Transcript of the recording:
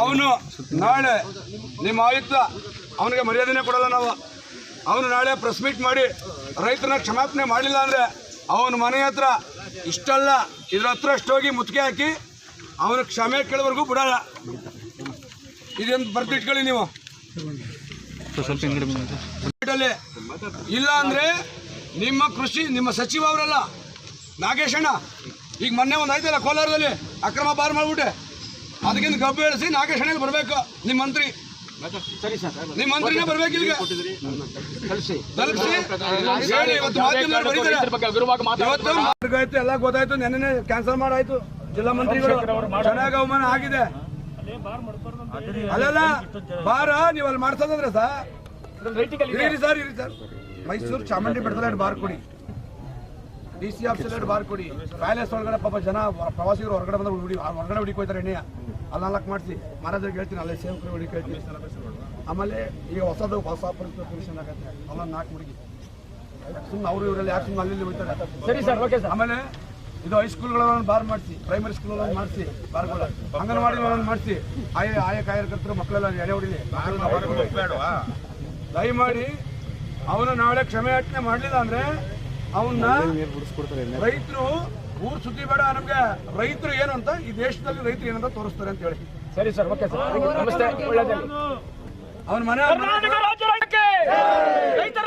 ಅವನು ನಾಳೆ ನಿಮ್ಮ ಆಯುಕ್ತ ಅವನಿಗೆ ಮರ್ಯಾದೆನೇ ಕೊಡಲ್ಲ ನಾವು. ಅವನು ನಾಳೆ ಪ್ರೆಸ್ ಮೀಟ್ ಮಾಡಿ ರೈತನ ಕ್ಷಮಾಪಣೆ ಮಾಡಿಲ್ಲ ಅಂದರೆ ಅವನ ಮನೆ ಹತ್ರ ಇಷ್ಟಲ್ಲ ಇದ್ರ ಹತ್ರ ಅಷ್ಟೋಗಿ ಮುತ್ತಿಗೆ ಹಾಕಿ ಅವನ ಕ್ಷಮೆ ಕೇಳೋವರೆಗೂ ಬಿಡಲ್ಲ. ಇದೊಂದು ಬರ್ತಿಟ್ಕೊಳ್ಳಿ ನೀವು. ಇಲ್ಲ ಅಂದ್ರೆ ನಿಮ್ಮ ಕೃಷಿ ನಿಮ್ಮ ಸಚಿವ ಅವರಲ್ಲ. ನಾಗೇಶಣ್ಣ ಈಗ ಮೊನ್ನೆ ಒಂದು ಆಯ್ತಲ್ಲ ಕೋಲಾರದಲ್ಲಿ ಅಕ್ರಮ ಬಾರ್ ಮಾಡ್ಬಿಟ್ಟೆ. ಅದಕ್ಕಿಂತ ಗಬ್ಬು ಇಳಿಸಿ ನಾಗೇಶಣ್ಣ ಬರಬೇಕು ನಿಮ್ಮ ಮಂತ್ರಿ. ನಿಮ್ಮ ಮಂತ್ರಿನೇ ಬರ್ಬೇಕು ಇಲ್ಲಿಗೆ ತಲುಪಿಸಿ ಇವತ್ತು ಮಾರ್ಗಾಯ್ತು ಎಲ್ಲ ಗೊತ್ತಾಯ್ತು ನೆನ್ನೆ ಕ್ಯಾನ್ಸಲ್ ಮಾಡಾಯ್ತು ಜಿಲ್ಲಾ ಮಂತ್ರಿಗಳು. ಚೆನ್ನಾಗಿ ಅವಮಾನ ಆಗಿದೆ. ಅಲ್ಲಲ್ಲ ಬಾರ ನೀವು ಅಲ್ಲಿ ಮಾಡ್ಸೋದಂದ್ರೆ ಸರ್ ಇರಿ ಸರ್ ಇರಿ ಸರ್. ಮೈಸೂರು ಚಾಮುಂಡಿ ಬೆಟ್ಟದಲ್ಲಿ ಬಾರ್ ಕೊಡಿ. ಡಿ ಸಿ ಆಫೀಸ್ ಎರಡು ಬಾರ್ ಕೊಡಿ. ಪ್ಯಾಲೇಸ್ ಒಳಗಡೆ ಪಾಪ ಜನ ಪ್ರವಾಸಿಗರು ಹೊರಗಡೆ ಬಂದ್ರೆ ಹುಡಿ ಹೊರಗಡೆ ಹುಡಿಕೋಯ್ತಾರೆ ಎಣ್ಣೆಯ. ಅಲ್ಲಿ ನಾಲ್ಕು ಮಾಡಿಸಿ. ಮಹಾರಾಜರಿಗೆ ಹೇಳ್ತೀನಿ ಅಲ್ಲೇ ಸೇವಕರು ಹುಡಿಕೋಯ್ತೀನಿ ಆಮೇಲೆ ಈಗ ಹೊಸದು ಹೊಸ ಪೊಲೀಸ್ ಆಗುತ್ತೆ. ಅಲ್ಲ ನಾಲ್ಕು ಹುಡುಗಿ. ಸುಮ್ಮನೆ ಅವರು ಇವರಲ್ಲಿ ಯಾಕೆ ಸುಮ್ಮನೆ ಅಲ್ಲಿ ಹೋಗ್ತಾರೆ. ಸರಿ ಸರ್ ಓಕೆ ಸರ್. ಆಮೇಲೆ ಇದು ಹೈಸ್ಕೂಲ್ಗಳನ್ನು ಬಾರ್ ಮಾಡಿಸಿ. ಪ್ರೈಮರಿ ಸ್ಕೂಲ್ಗಳನ್ನು ಮಾಡಿಸಿ. ಬಾರ್ಗಳ ಅಂಗನವಾಡಿಗಳನ್ನು ಮಾಡಿಸಿ. ಆಯಾ ಆಯಾ ಕಾರ್ಯಕರ್ತರು ಮಕ್ಕಳೆಲ್ಲ ಎಡೆ ಹೊಡಿಲಿ. ದಯಮಾಡಿ ಅವನು ನಾಳೆ ಕ್ಷಮೆ ಯಾಚನೆ ಮಾಡಲಿಲ್ಲ ಅಂದ್ರೆ ಅವನ್ನ ರೈತರು ಊರ್ ಸುದ್ದಿ ಬೇಡ ನಮ್ಗೆ. ರೈತರು ಏನು ಅಂತ ಈ ದೇಶದಲ್ಲಿ ರೈತರು ಏನಂತ ತೋರಿಸ್ತಾರೆ ಅಂತ ಹೇಳಿ. ಸರಿ ಸರ್ ಓಕೆ ಸರ್. ನಮಸ್ತೆ. ಅವನ ಮನೆ ಕರ್ನಾಟಕ ರಾಜ್ಯ ರೈತಕ್ಕೆ ರೈತರ